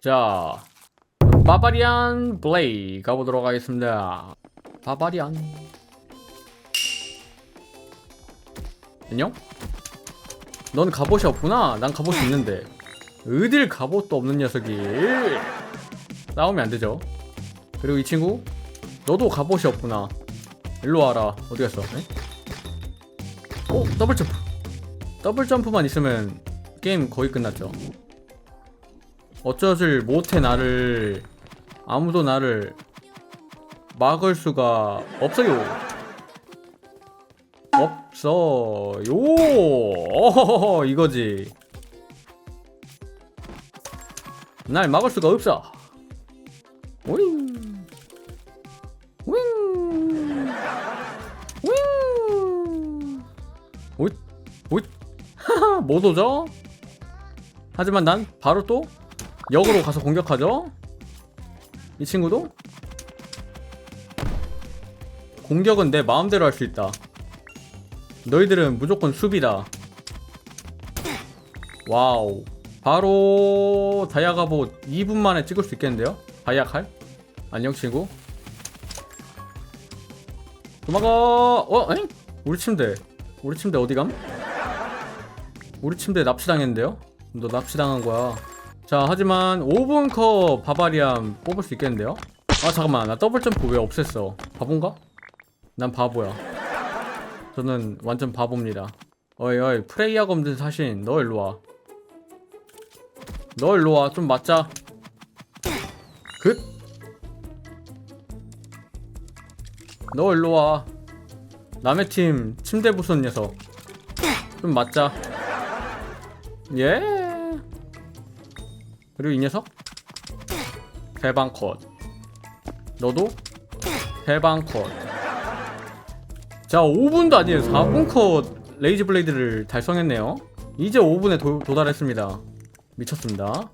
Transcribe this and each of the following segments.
자, 바바리안 블레이 가보도록 하겠습니다. 바바리안. 안녕? 넌 갑옷이 없구나. 난 갑옷이 있는데. 어딜 갑옷도 없는 녀석이. 싸우면 안 되죠. 그리고 이 친구, 너도 갑옷이 없구나. 일로 와라. 어디 갔어? 에? 오, 더블 점프. 더블 점프만 있으면 게임 거의 끝났죠. 어쩌질 못해 나를 아무도 나를 막을 수가 없어요. 없어요. 어허허 이거지. 날 막을 수가 없어. 윙. 윙. 윙. 오잇. 오잇. 못 오죠? 하지만 난 바로 또 역으로 가서 공격하죠. 이 친구도 공격은 내 마음대로 할 수 있다. 너희들은 무조건 수비다. 와우. 바로 다이아가봇 2분 만에 찍을 수 있겠는데요? 다이아 칼? 안녕 친구. 도망가. 어? 엥? 우리 침대. 우리 침대 어디 감? 우리 침대 납치당했는데요? 너 납치당한 거야. 자, 하지만 5분 컷 바바리안 뽑을 수 있겠는데요? 아, 잠깐만. 나 더블 점프 왜 없앴어? 바본가? 난 바보야. 저는 완전 바보입니다. 어이, 어이, 프레이야가 없는 사신. 너 일로 와. 너 일로 와. 좀 맞자. 긋. 너 일로 와. 남의 팀 침대 부순 녀석. 좀 맞자. 예. 그리고 이 녀석 해방 컷. 너도 해방 컷. 자, 5분도 아니에요. 4분 컷 레이지 블레이드를 달성했네요. 이제 5분에 도, 도달했습니다. 미쳤습니다.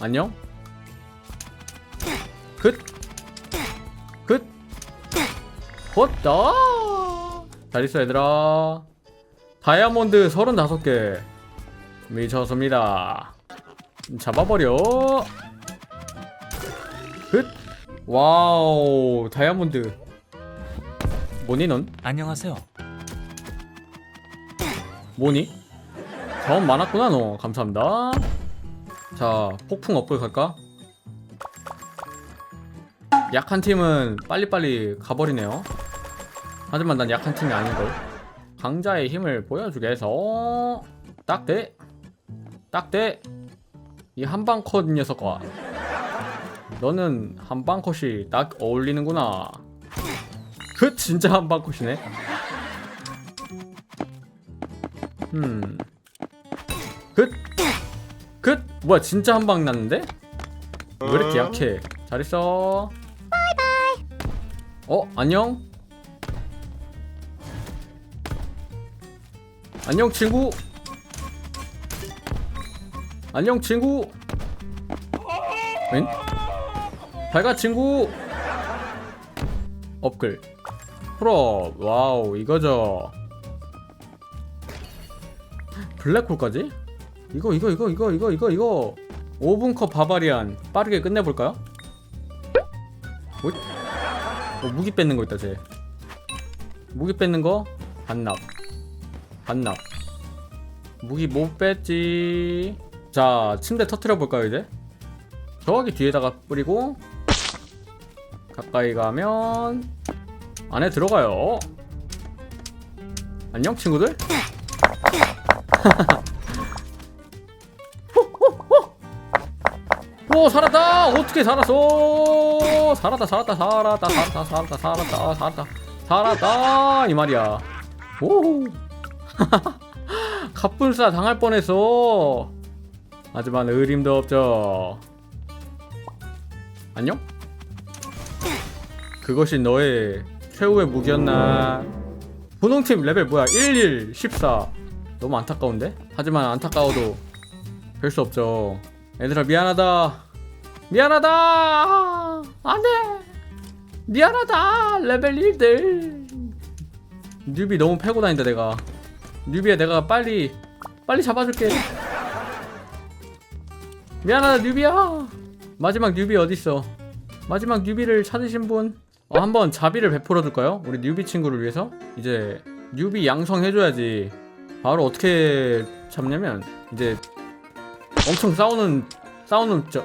안녕. 굿. 굿. 헛다. 잘 있어 얘들아. 다이아몬드 35개. 미쳤습니다. 잡아버려. 굿. 와우. 다이아몬드. 뭐니 넌? 안녕하세요. 뭐니? 자원 많았구나 너. 감사합니다. 자, 폭풍 업글 갈까? 약한 팀은 빨리빨리 가버리네요. 하지만 난 약한 팀이 아닌걸. 강자의 힘을 보여주겠어. 딱대. 딱대. 이 한방 컷 녀석아. 너는 한방 컷이 딱 어울리는구나. 그 진짜 한방 컷이네. 음. 굿. 굿. 뭐야 진짜 한 방 났는데? 왜 이렇게 약해? 잘 있어. 바이바이. 어 안녕. 안녕 친구. 안녕 친구. 응? 밝아 친구. 업글. 풀업. 와우 이거죠. 블랙홀까지? 이거 이거 이거 이거 이거 이거 이거 5분 컷 바바리안 빠르게 끝내볼까요? 뭐? 어, 무기 뺏는 거 있다 쟤 무기 뺏는 거 반납 반납. 무기 못 뺐지. 자 침대 터트려 볼까요 이제? 저기 뒤에다가 뿌리고 가까이 가면 안에 들어가요. 안녕 친구들. 오 살았다! 어떻게 살았어? 살았다 살았다 살았다 살았다 살았다 살았다 살았다 살았다 이 말이야. 오 갑분싸 당할 뻔했어 하지만 의림도 없죠. 안녕? 그것이 너의 최후의 무기였나? 분홍팀 레벨 뭐야? 11 14 너무 안타까운데? 하지만 안타까워도 별 수 없죠. 얘들아 미안하다. 미안하다! 안돼! 미안하다! 레벨 1들. 뉴비 너무 패고 다닌다 내가 뉴비야 내가 빨리 빨리 잡아줄게 미안하다 뉴비야 마지막 뉴비 어딨어 마지막 뉴비를 찾으신 분 어, 한번 자비를 베풀어 줄까요? 우리 뉴비 친구를 위해서 이제 뉴비 양성해줘야지 바로 어떻게 잡냐면 이제 엄청 싸우는 싸우는 척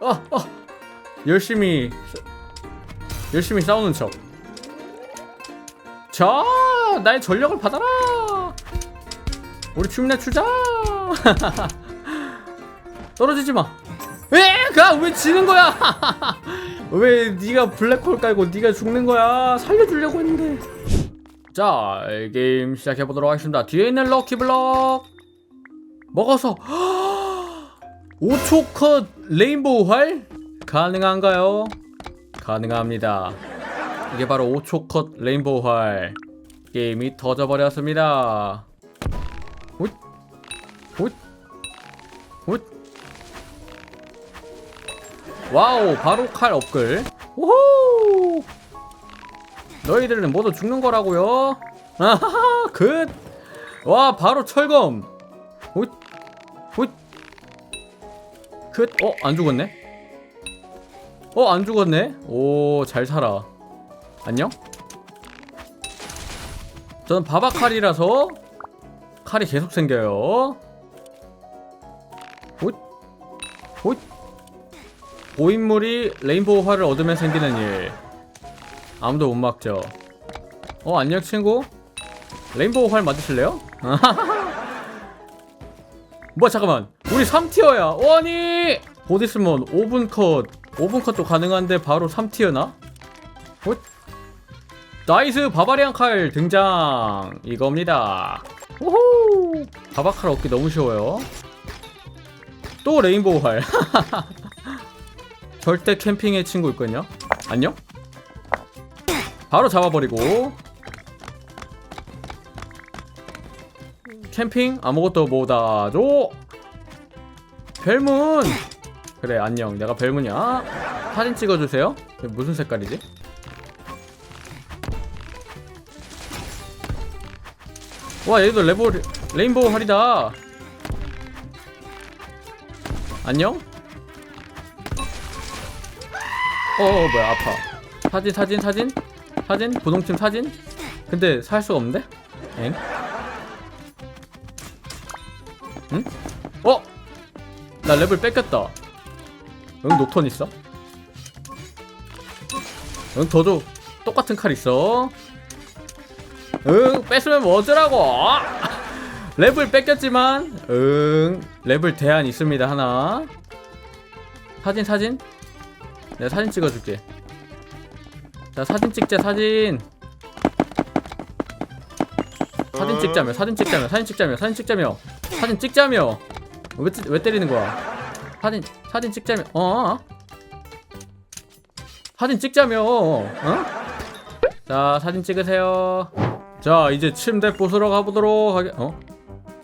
어! 어! 열심히 열심히 싸우는 척 자! 나의 전력을 받아라! 우리 춤내 추자. 떨어지지 마. 왜? 가왜 지는 거야? 왜 네가 블랙홀 깔고 네가 죽는 거야? 살려주려고 했는데. 자 게임 시작해보도록 하겠습니다. 뒤에 있는 럭키 블럭. 먹어서. 5초 컷 레인보우 활? 가능한가요? 가능합니다. 이게 바로 5초 컷 레인보우 활. 게임이 터져버렸습니다. 굿. 굿. 와우, 바로 칼 업글. 우호! 너희들은 모두 죽는 거라고요. 아하하, 굿. 와, 바로 철검. 굿. 굿. 굿. 어, 안 죽었네. 어, 안 죽었네. 오, 잘 살아. 안녕? 저는 바바칼이라서 칼이 계속 생겨요. 보... 보인물이 레인보우 활을 얻으면 생기는 일. 아무도 못 막죠. 어 안녕 친구. 레인보우활 맞으실래요? 뭐야 잠깐만. 우리 3티어야. 원이 곧 있으면 5분 컷. 5분 컷도 가능한데 바로 3티어나? 어? 나이스 바바리안 칼 등장. 이겁니다. 오호 바바칼 얻기 너무 쉬워요. 또 레인보우 활 절대 캠핑의 친구 있군요? 안녕? 바로 잡아버리고. 캠핑? 아무것도 못하죠. 별문! 그래 안녕. 내가 별문이야. 사진 찍어주세요. 무슨 색깔이지? 와 얘도 레보 레인보우 활이다. 안녕? 어, 어 뭐야 아파 사진 사진 사진 사진 보동팀 사진 근데 살 수가 없는데? 엥? 응? 어? 나 랩을 뺏겼다 응 녹턴 있어? 응 더도 똑같은 칼 있어 응 뺏으면 뭐 어쩌라고 아! 랩을 뺏겼지만 응 랩을 대안 있습니다. 하나. 사진 사진? 내가 사진 찍어줄게. 자 사진 찍자 사진. 사진 찍자며 사진 찍자며 사진 찍자며 사진 찍자며. 사진 찍자며. 왜, 왜 때리는 거야? 사진 사진 찍자며 어? 사진 찍자며 어? 자 사진 찍으세요. 자 이제 침대 부수러 가보도록 하게 어?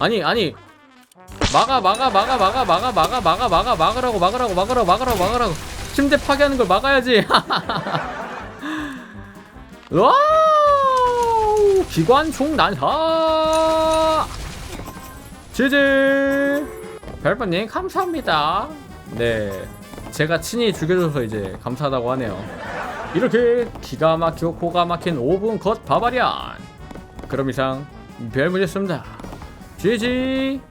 아니 아니. 막아 막아 막아 막아 막아 막아 막아 막아 막으라고 막으라고 막으라고 막으라고 막으라고. 침대 파괴하는 걸 막아야지. 와우! 기관총 난사! 지지! 별번님 감사합니다. 네. 제가 친히 죽여줘서 이제 감사하다고 하네요. 이렇게 기가 막히고 코가 막힌 5분 컷 바바리안. 그럼 이상 별문이었습니다 狙击。